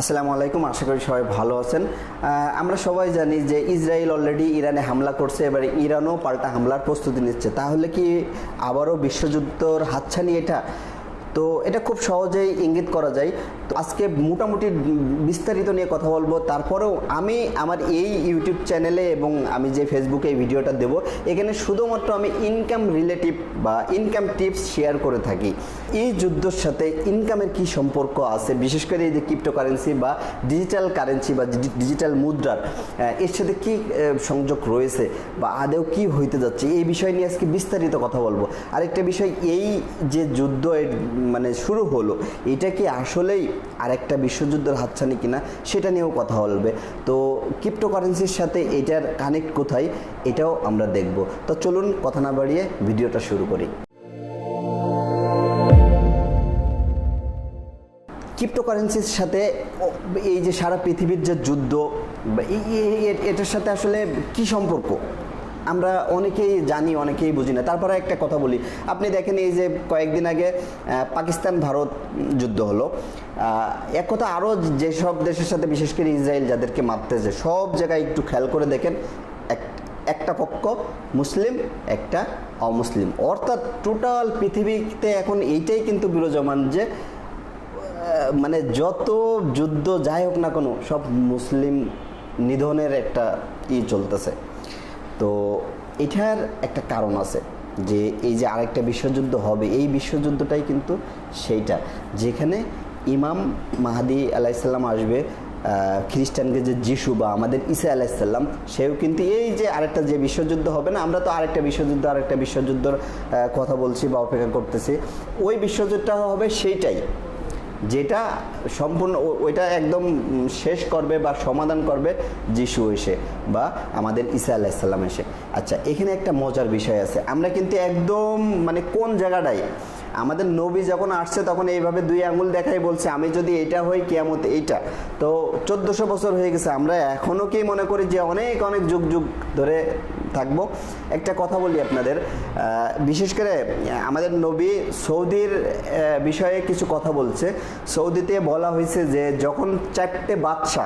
আসসালামু আলাইকুম, আশা করি সবাই ভালো আছেন। আমরা সবাই জানি যে ইসরায়েল অলরেডি ইরানে হামলা করছে, এবারে ইরানও পাল্টা হামলার প্রস্তুতি নিচ্ছে। তাহলে কি আবারও বিশ্বযুদ্ধর হাতছানি এটা? তো এটা খুব সহজেই ইঙ্গিত করা যায়। তো আজকে মোটামুটি বিস্তারিত নিয়ে কথা বলব। তারপরেও আমি আমার এই ইউটিউব চ্যানেলে এবং আমি যে ফেসবুকে এই ভিডিওটা দেব, এখানে শুধুমাত্র আমি ইনকাম রিলেটিভ বা ইনকাম টিপস শেয়ার করে থাকি। এই যুদ্ধর সাথে ইনকামের কি সম্পর্ক আছে? বিশেষ করে এই যে ক্রিপ্টোকারেন্সি বা ডিজিটাল কারেন্সি বা ডিজিটাল মুদ্রার এর সাথে কি সংযোগ রয়েছে বা আদেও কি হইতে যাচ্ছে? এই বিষয় নিয়ে আজকে বিস্তারিত কথা বলব। আরেকটা বিষয়, এই যে যুদ্ধ মানে শুরু হলো, এটা কি আসলেই আরেকটা বিশ্বযুদ্ধের হাতছানি কিনা সেটা নিয়েও কথা বলবে। তো ক্রিপ্টোকারেন্সির সাথে এটার কানেক্ট কোথায় এটাও আমরা দেখব। তো চলুন কথা না বাড়িয়ে ভিডিওটা শুরু করি। ক্রিপ্টোকারেন্সির সাথে এই যে সারা পৃথিবীর যে যুদ্ধ এটার সাথে আসলে কি সম্পর্ক? আমরা অনেকেই জানি, অনেকেই বুঝি না। তারপরে একটা কথা বলি। আপনি দেখেন এই যে কয়েকদিন আগে পাকিস্তান ভারত যুদ্ধ হলো। এক কথা আরও যেসব দেশের সাথে, বিশেষ করে ইসরায়েল যাদেরকে মারতেছে, সব জায়গায় একটু খেয়াল করে দেখেন, এক- একটা পক্ষ মুসলিম, একটা অমুসলিম। অর্থাৎ টোটাল পৃথিবীতে এখন এইটাই কিন্তু বিরাজমান যে মানে যত যুদ্ধ যাই হোক না কোনো, সব মুসলিম নিধনের একটা ই চলতেছে। তো এটার একটা কারণ আছে যে, এই যে আরেকটা বিশ্বযুদ্ধ হবে, এই বিশ্বযুদ্ধটাই কিন্তু সেইটা। যেখানে ইমাম মাহাদি আলাইসাল্লাম আসবে খ্রিস্টানকে যে যিশু বা আমাদের ইসা আলাইসাল্লাম সেও কিন্তু এই যে আরেকটা যে বিশ্বযুদ্ধ হবে না, আমরা তো আরেকটা বিশ্বযুদ্ধ, আরেকটা বিশ্বযুদ্ধর কথা বলছি বা অপেক্ষা করতেছি। ওই বিশ্বযুদ্ধটা হবে সেইটাই, যেটা সম্পূর্ণ ওইটা একদম শেষ করবে বা সমাধান করবে যিশু এসে বা আমাদের ঈসা আলাইসাল্লাম এসে। আচ্ছা এখানে একটা মজার বিষয় আছে। আমরা কিন্তু একদম মানে কোন জায়গাটায় আমাদের নবী যখন আসছে, তখন এইভাবে দুই আঙুল দেখাই বলছে, আমি যদি এটা হই, কেয়ামত এইটা। তো চোদ্দোশো বছর হয়ে গেছে, আমরা এখনও কি মনে করি যে অনেক অনেক যুগ যুগ ধরে থাকব? একটা কথা বলি আপনাদের বিশেষ করে আমাদের নবী সৌদির বিষয়ে কিছু কথা বলছে। সৌদিতে বলা হয়েছে যে, যখন চারটে বাচ্চা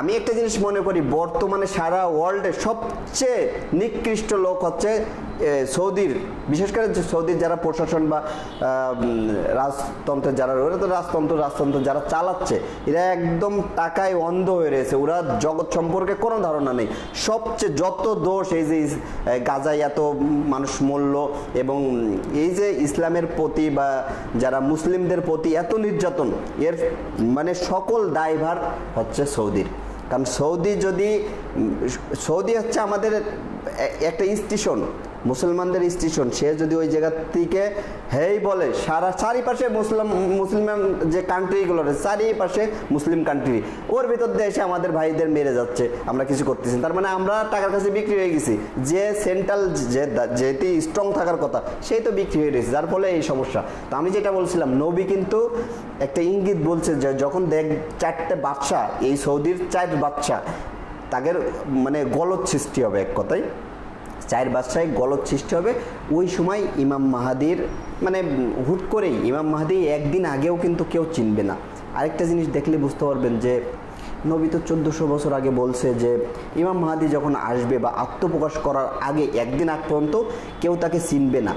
আমি একটা জিনিস মনে করি, বর্তমানে সারা ওয়ার্ল্ডে সবচেয়ে নিকৃষ্ট লোক হচ্ছে সৌদির, বিশেষ করে সৌদির যারা প্রশাসন বা রাজতন্ত্রের যারা ওরা তো রাজতন্ত্র রাজতন্ত্র যারা চালাচ্ছে, এরা একদম টাকায় অন্ধ হয়ে রয়েছে। ওরা জগৎ সম্পর্কে কোনো ধারণা নেই। সবচেয়ে যত দোষ এই যে গাজায় এত মানুষ মূল্য এবং এই যে ইসলামের প্রতি বা যারা মুসলিমদের প্রতি এত নির্যাতন, এর মানে সকল দায়ভার হচ্ছে সৌদির। কারণ সৌদি যদি সৌদি হচ্ছে আমাদের একটা স্টেশন মুসলমানদের স্টেশন সে যদি ওই জায়গা থেকে হেই বলে, সারা চারিপাশে মুসলিম, মুসলমান যে কান্ট্রিগুলো রয়েছে, চারিপাশে মুসলিম কান্ট্রি ওর ভিতর দিয়ে এসে আমাদের ভাইদের মেরে যাচ্ছে, আমরা কিছু করতেছি তার মানে আমরা টাকার কাছে বিক্রি হয়ে গেছি। যে সেন্ট্রাল যে যেটি স্ট্রং থাকার কথা, সেই তো বিক্রি হয়ে গেছে, যার ফলে এই সমস্যা। তো আমি যেটা বলছিলাম, নবী কিন্তু একটা ইঙ্গিত বলছে যে যখন দেখ, চারটে বাচ্চা এই সৌদির চার বাচ্চা তাদের মানে গলত সৃষ্টি হবে এক কথায়। চায়ের বাচ্চায় গলত সৃষ্টি হবে। ওই সময় ইমাম মাহাদির মানে হুট করেই ইমাম মাহাদি একদিন আগেও কিন্তু কেউ চিনবে না। আরেকটা জিনিস দেখলে বুঝতে পারবেন যে, নবী তো চোদ্দোশো বছর আগে বলছে যে, ইমাম মাহাদি যখন আসবে বা আত্মপ্রকাশ করার আগে একদিন আগ পর্যন্ত কেউ তাকে চিনবে না।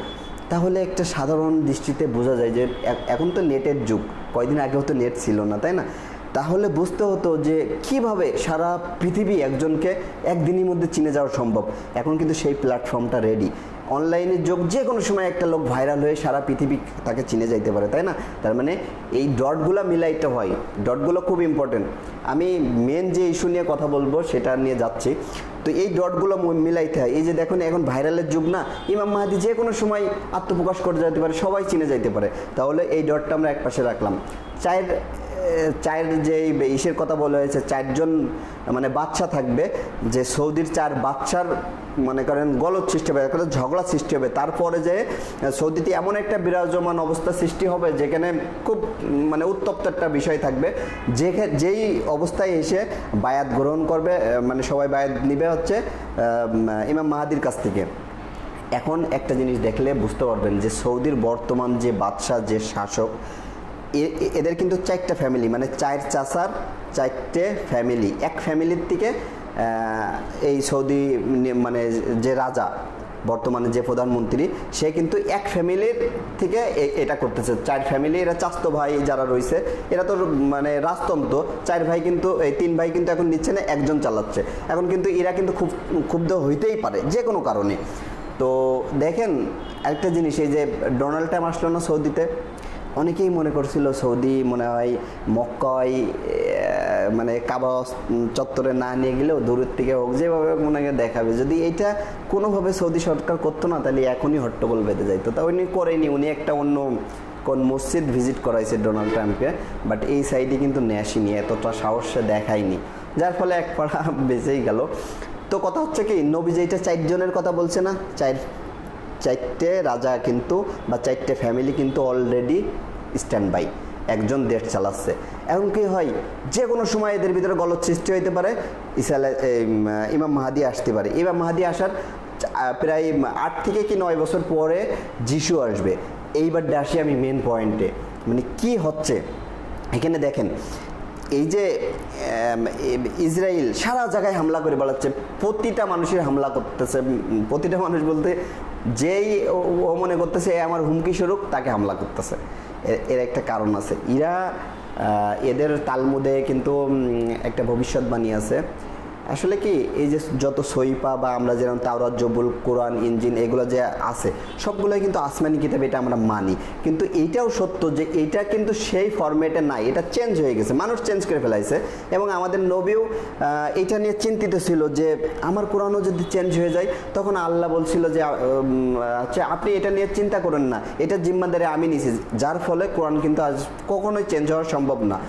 তাহলে একটা সাধারণ দৃষ্টিতে বোঝা যায় যে এখন তো নেটের যুগ। কয়দিন আগেও তো নেট ছিল না, তাই না? তাহলে বুঝতে হতো যে কীভাবে সারা পৃথিবী একজনকে একদিনের মধ্যে চিনে যাওয়া সম্ভব। এখন কিন্তু সেই প্ল্যাটফর্মটা রেডি অনলাইনের যুগ যে কোনো সময় একটা লোক ভাইরাল হয়ে সারা পৃথিবী তাকে চিনে যাইতে পারে, তাই না? তার মানে এই ডটগুলো মিলাইতে হয়। ডটগুলো খুব ইম্পর্টেন্ট আমি মেন যে ইস্যু নিয়ে কথা বলব সেটা নিয়ে যাচ্ছি। তো এই ডটগুলো মিলাইতে হয়। এই যে দেখুন, এখন ভাইরালের যুগ না? ইমাম মাহাদি যে কোনো সময় আত্মপ্রকাশ করে যেতে পারে, সবাই চিনে যাইতে পারে। তাহলে এই ডটটা আমরা একপাশে রাখলাম। চায়ের চায়ের যে ইসের কথা বলা হয়েছে, চারজন মানে বাচ্চা থাকবে, যে সৌদির চার বাচ্চার মনে করেন গলত সৃষ্টি হবে, একটা ঝগড়া সৃষ্টি হবে। তারপরে যে সৌদিতে এমন একটা বিরাজমান অবস্থা সৃষ্টি হবে, যেখানে খুব মানে উত্তপ্ত একটা বিষয় থাকবে। যে যেই অবস্থায় এসে বায়াত গ্রহণ করবে মানে সবাই বায়াত নিবে হচ্ছে ইমাম মাহাদির কাছ থেকে। এখন একটা জিনিস দেখলে বুঝতে পারবেন যে সৌদির বর্তমান যে বাদশাহ, যে শাসক এদের কিন্তু চারটা ফ্যামিলি মানে চার চাষার চারটে ফ্যামিলি এক ফ্যামিলির থেকে এই সৌদি মানে যে রাজা, বর্তমানে যে প্রধানমন্ত্রী, সে কিন্তু এক ফ্যামিলির থেকে এটা করতেছে। চার ফ্যামিলি এরা চাস্ত ভাই যারা রয়েছে, এরা তো মানে রাজতন্ত্র। চার ভাই কিন্তু, এই তিন ভাই কিন্তু এখন নিচ্ছে না, একজন চালাচ্ছে। এখন কিন্তু এরা কিন্তু খুব ক্ষুব্ধ হইতেই পারে, যে কোনো কারণে। তো দেখেন একটা জিনিস, এই যে ডোনাল্ড ট্রাম্প আসলো না সৌদিতে অনেকেই মনে করছিল সৌদি, মনে হয় মক্কায় মানে কাবা চত্বরে না নিয়ে গেলেও দূরের থেকে হোক, যেভাবে হোক মনে দেখাবে। যদি এটা কোনোভাবে সৌদি সরকার করতো না, তাহলে এখনই হট্টগোল বেঁধে যাইতো। তা উনি করেনি, উনি একটা অন্য কোন মসজিদ ভিজিট করাইছে ডোনাল্ড ট্রাম্পকে বাট এই সাইডে কিন্তু নেশিনি এতটা সাহস দেখায়নি। যার ফলে এক পাড়া বেঁচেই গেল। তো কথা হচ্ছে কি, নবী যেটা চারজনের কথা বলছে না? চার চারটে রাজা কিন্তু বা চারটে ফ্যামিলি কিন্তু অলরেডি স্ট্যান্ড বাই একজন দেশ চালাচ্ছে। এখন কি হয়? যে কোনো সময় এদের ভিতরে গলত সৃষ্টি হইতে পারে ইসালে ইমাম মাহাদি আসতে পারে। ইমাম মাহাদি আসার প্রায় আট থেকে কি নয় বছর পরে যিশু আসবে। এইবার আসি আমি মেন পয়েন্টে মানে কি হচ্ছে? এখানে দেখেন এই যে ইসরায়েল সারা জায়গায় হামলা করে বেড়াচ্ছে প্রতিটা মানুষের হামলা করতেছে প্রতিটা মানুষ বলতে যেই ও- মনে করতেছে আমার হুমকি স্বরূপ তাকে হামলা করতেছে। এর- এর একটা কারণ আছে। আহ, এদের তালমুদে কিন্তু একটা ভবিষ্যৎবাণী আছে। আসলে কি, এই যে যত সইপা বা আমরা যেরকম তাওরাত, জবুল, কোরআন ইঞ্জিন এগুলো যে আছে, সবগুলোই কিন্তু আসমানি কিতাব, এটা আমরা মানি। কিন্তু এইটাও সত্য যে এইটা কিন্তু সেই ফরম্যাটে নাই, এটা চেঞ্জ হয়ে গেছে, মানুষ চেঞ্জ করে ফেলাইছে। এবং আমাদের নবীও এটা নিয়ে চিন্তিত ছিল যে আমার কোরআনও যদি চেঞ্জ হয়ে যায়, তখন আল্লাহ বলছিল যে আচ্ছা আপনি এটা নিয়ে চিন্তা করেন না, এটা জিম্মাদারে আমি নিছি, যার ফলে কোরআন কিন্তু আজ কখনোই চেঞ্জ হওয়া সম্ভব না।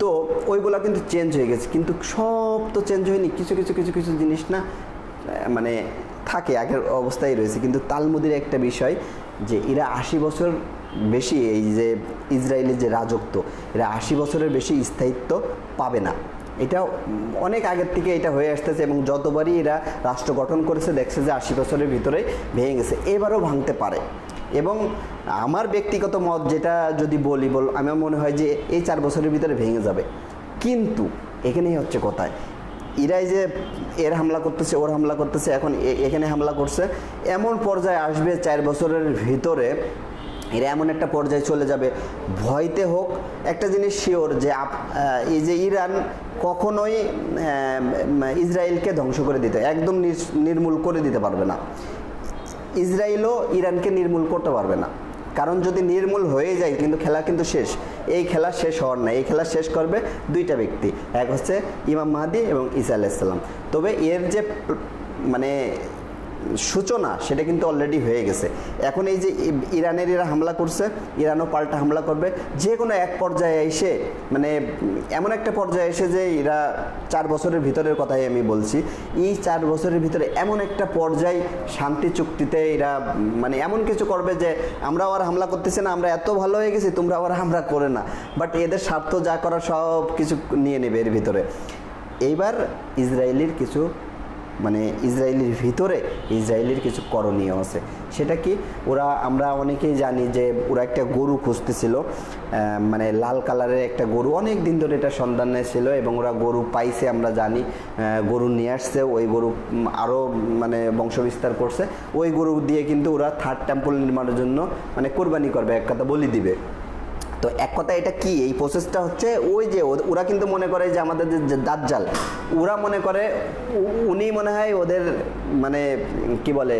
তো ওইগুলো কিন্তু চেঞ্জ হয়ে গেছে। কিন্তু সব তো চেঞ্জ হয়নি, কিছু কিছু কিছু কিছু জিনিস না মানে থাকে, আগের অবস্থায় রয়েছে। কিন্তু তালমুদির একটা বিষয় যে এরা আশি বছর বেশি এই যে ইসরায়েলের যে রাজত্ব, এরা আশি বছরের বেশি স্থায়িত্ব পাবে না। এটা অনেক আগের থেকে এটা হয়ে আসতেছে এবং যতবারই এরা রাষ্ট্র গঠন করেছে, দেখছে যে আশি বছরের ভিতরে ভেঙে গেছে। এবারও ভাঙতে পারে। এবং আমার ব্যক্তিগত মত যেটা যদি বলি, বল, আমার মনে হয় যে এই চার বছরের ভিতরে ভেঙে যাবে। কিন্তু এখানেই হচ্ছে কথায় এরাই যে এর হামলা করতেছে, ওর হামলা করতেছে, এখন এখানে হামলা করছে, এমন পর্যায়ে আসবে চার বছরের ভিতরে, এরা এমন একটা পর্যায়ে চলে যাবে। ভয়তে হোক, একটা জিনিস শিওর যে এই যে ইরান কখনোই ইসরায়েলকে ধ্বংস করে দিতে, একদম নির্মূল করে দিতে পারবে না। ইসরায়েলও ইরানকে নির্মূল করতে পারবে না। কারণ যদি নির্মূল হয়ে যায়, কিন্তু খেলা কিন্তু শেষ। এই খেলা শেষ হওয়ার না। এই খেলা শেষ করবে দুইটা ব্যক্তি। এক হচ্ছে ইমাম মাহাদি এবং ইসা আলাহিসাল্লাম তবে এর যে মানে সূচনা, সেটা কিন্তু অলরেডি হয়ে গেছে। এখন এই যে ইরানের এরা হামলা করছে, ইরানও পাল্টা হামলা করবে, যে কোনো এক পর্যায়ে এসে মানে এমন একটা পর্যায়ে এসে যে এরা চার বছরের ভিতরের কথাই আমি বলছি, এই চার বছরের ভিতরে এমন একটা পর্যায় শান্তি চুক্তিতে এরা মানে এমন কিছু করবে যে, আমরাও আর হামলা করতেছি না, আমরা এত ভালো হয়ে গেছি, তোমরা আবার হামলা করে না। বাট এদের স্বার্থ যা করার সব কিছু নিয়ে নেবে এর ভিতরে। এইবার ইসরায়েলির কিছু মানে ইসরায়েলের ভিতরে ইসরায়েলের কিছু করণীয় আছে। সেটা কি? ওরা, আমরা অনেকেই জানি যে ওরা একটা গরু খুঁজতেছিল মানে লাল কালারের একটা গরু। অনেক দিন ধরে এটা সন্ধানে ছিল এবং ওরা গরু পাইছে, আমরা জানি গরু নিয়ে আসছে, ওই গরু আরও মানে বংশবিস্তার করছে। ওই গরু দিয়ে কিন্তু ওরা থার্ড টেম্পল নির্মাণের জন্য মানে কোরবানি করবে, এক কথা বলি দিবে। তো এক কথা এটা কি? এই প্রসেসটা হচ্ছে ওই যে ওরা কিন্তু মনে করে যে আমাদের যে দাজ্জাল, ওরা মনে করে উনি মনে হয় ওদের মানে কি বলে,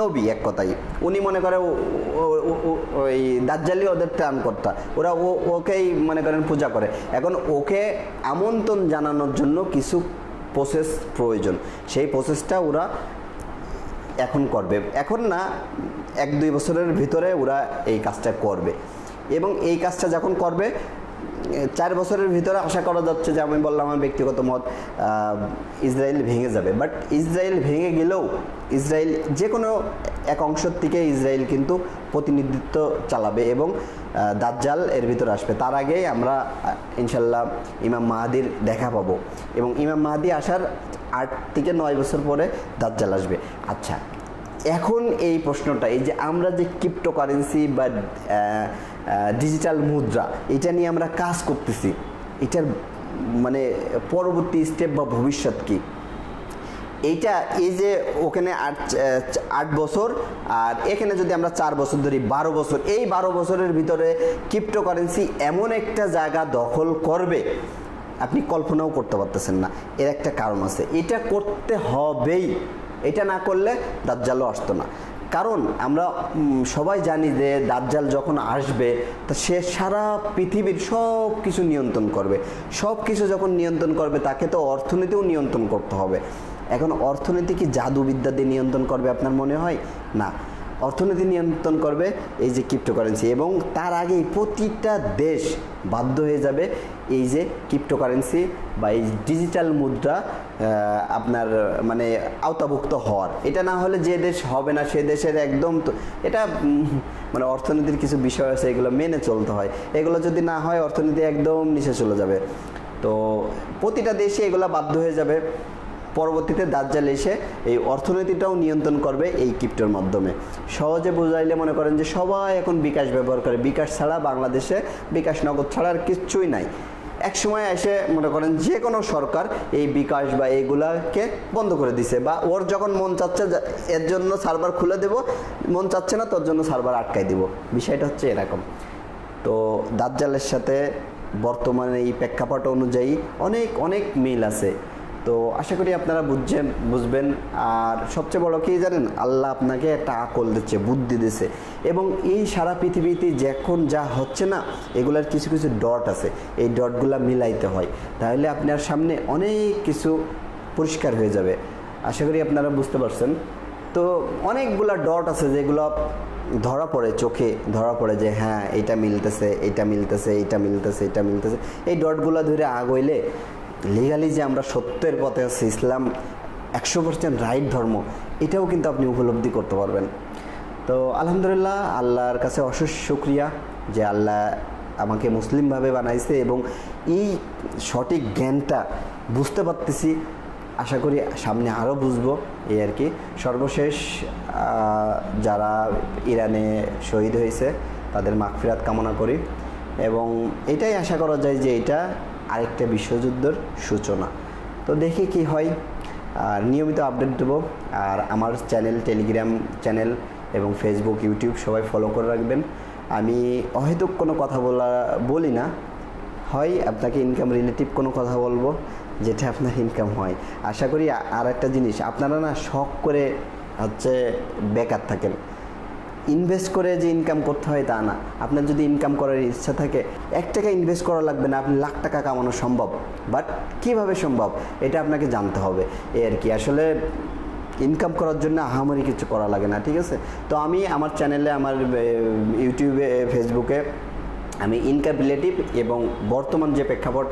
নবী এক কথাই উনি মনে করে ওই দাজ্জালি ওদের ত্রাণকর্তা। ওরা ও, ওকেই মনে করেন পূজা করে। এখন ওকে আমন্ত্রণ জানানোর জন্য কিছু প্রসেস প্রয়োজন। সেই প্রসেসটা ওরা এখন করবে। এখন না, এক দুই বছরের ভিতরে ওরা এই কাজটা করবে। এবং এই কাজটা যখন করবে, চার বছরের ভিতরে আশা করা যাচ্ছে যে আমি বললাম আমার ব্যক্তিগত মত ইসরায়েল ভেঙে যাবে। বাট ইসরায়েল ভেঙে গেলেও ইসরায়েল যে কোনো এক অংশ থেকে ইসরায়েল কিন্তু প্রতিনিধিত্ব চালাবে এবং দাজ্জাল এর ভিতরে আসবে। তার আগেই আমরা ইনশাল্লাহ ইমাম মাহাদির দেখা পাবো এবং ইমাম মাহাদি আসার আট থেকে নয় বছর পরে দাজ্জাল আসবে। আচ্ছা এখন এই প্রশ্নটা, এই যে আমরা যে ক্রিপ্টোকারেন্সি বা ডিজিটাল মুদ্রা, এটা নিয়ে আমরা কাজ করতেছি। এটার মানে পরবর্তী স্টেপ বা ভবিষ্যৎ কী? এইটা এই যে ওখানে আট আট বছর, আর এখানে যদি আমরা চার বছর ধরি, বারো বছর, এই বারো বছরের ভিতরে ক্রিপ্টোকারেন্সি এমন একটা জায়গা দখল করবে, আপনি কল্পনাও করতে পারতেছেন না। এর একটা কারণ আছে, এটা করতে হবেই। এটা না করলে দাজ্জালও আসতো না। কারণ আমরা সবাই জানি যে দাজ্জাল যখন আসবে, তা সে সারা পৃথিবীর সব কিছু নিয়ন্ত্রণ করবে। সব কিছু যখন নিয়ন্ত্রণ করবে, তাকে তো অর্থনীতিও নিয়ন্ত্রণ করতে হবে। এখন অর্থনীতি কি জাদুবিদ্যা দিয়ে নিয়ন্ত্রণ করবে আপনার মনে হয়? না। অর্থনীতি নিয়ন্ত্রণ করবে এই যে ক্রিপ্টোকারেন্সি এবং তার আগেই প্রতিটা দেশ বাধ্য হয়ে যাবে এই যে ক্রিপ্টোকারেন্সি বা এই ডিজিটাল মুদ্রা আপনার মানে আওতাভুক্ত হওয়ার। এটা না হলে যে দেশ হবে না, সে দেশের একদম তো, এটা মানে অর্থনীতির কিছু বিষয় আছে, এগুলো মেনে চলতে হয়। এগুলো যদি না হয়, অর্থনীতি একদম নিচে চলে যাবে। তো প্রতিটা দেশে এগুলো বাধ্য হয়ে যাবে। পরবর্তীতে দাজ্জাল এসে এই অর্থনীতিটাও নিয়ন্ত্রণ করবে এই ক্রিপ্টোর মাধ্যমে। সহজে বোঝাইলে মনে করেন যে সবাই এখন বিকাশ ব্যবহার করে। বিকাশ ছাড়া বাংলাদেশে বিকাশ নগদ ছাড়া আর কিচ্ছুই নাই। এক সময় এসে মনে করেন যে কোনো সরকার এই বিকাশ বা এইগুলাকে বন্ধ করে দিছে বা ওর যখন মন চাচ্ছে এর জন্য সার্ভার খুলে দেব, মন চাচ্ছে না, তোর জন্য সার্ভার আটকাই দিব। বিষয়টা হচ্ছে এরকম। তো দাজ্জালের সাথে বর্তমানে এই প্রেক্ষাপট অনুযায়ী অনেক অনেক মিল আছে। তো আশা করি আপনারা বুঝছেন, বুঝবেন। আর সবচেয়ে বড় কি জানেন? আল্লাহ আপনাকে একটা আকল দিচ্ছে, বুদ্ধি দিচ্ছে এবং এই সারা পৃথিবীতে যখন যা হচ্ছে না, এগুলার কিছু কিছু ডট আছে। এই ডটগুলা মিলাইতে হয়। তাহলে আপনার সামনে অনেক কিছু পরিষ্কার হয়ে যাবে। আশা করি আপনারা বুঝতে পারছেন। তো অনেকগুলা ডট আছে যেগুলো ধরা পড়ে চোখে, ধরা পড়ে যে হ্যাঁ এটা মিলতেছে এটা মিলতেছে এটা মিলতেছে এটা মিলতেছে। এই ডটগুলো ধরে আগইলে লিগালি যে আমরা সত্যের পথে আছি, ইসলাম একশো পার্সেন্ট রাইট ধর্ম, এটাও কিন্তু আপনি উপলব্ধি করতে পারবেন। তো আলহামদুলিল্লাহ, আল্লাহর কাছে অশেষ শুক্রিয়া যে আল্লাহ আমাকে মুসলিমভাবে বানাইছে এবং এই সঠিক জ্ঞানটা বুঝতে পারতেছি। আশা করি সামনে আরও বুঝব, এই আর কি। সর্বশেষ যারা ইরানে শহীদ হয়েছে, তাদের মাগফিরাত কামনা করি। এবং এটাই আশা করা যায় যে এটা আরেকটা বিশ্বযুদ্ধের সূচনা। তো দেখি কি হয়। আর নিয়মিত আপডেট দেবো। আর আমার চ্যানেল, টেলিগ্রাম চ্যানেল এবং ফেসবুক, ইউটিউব সবাই ফলো করে রাখবেন। আমি অহেতুক কোনো কথা বলা, বলি না। হয় আপনাকে ইনকাম রিলেটিভ কোনো কথা বলব, যেটা আপনার ইনকাম হয়। আশা করি আর একটা জিনিস, আপনারা না শখ করে হচ্ছে বেকার থাকেন। ইনভেস্ট করে যে ইনকাম করতে হয় তা না। আপনার যদি ইনকাম করার ইচ্ছা থাকে, এক টাকা ইনভেস্ট করা লাগবে না, আপনি লাখ টাকা কামানো সম্ভব। বাট কীভাবে সম্ভব? এটা আপনাকে জানতে হবে। এ আর কি, আসলে ইনকাম করার জন্য আহামরি কিছু করা লাগে না, ঠিক আছে? তো আমি আমার চ্যানেলে আমার ইউটিউবে ফেসবুকে আমি ইনকাম রিলেটিভ এবং বর্তমান যে প্রেক্ষাপট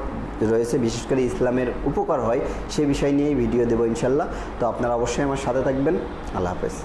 রয়েছে, বিশেষ করে ইসলামের উপকার হয়, সে বিষয় নিয়েই ভিডিও দেবো ইনশাল্লাহ। তো আপনারা অবশ্যই আমার সাথে থাকবেন। আল্লাহ হাফেজ।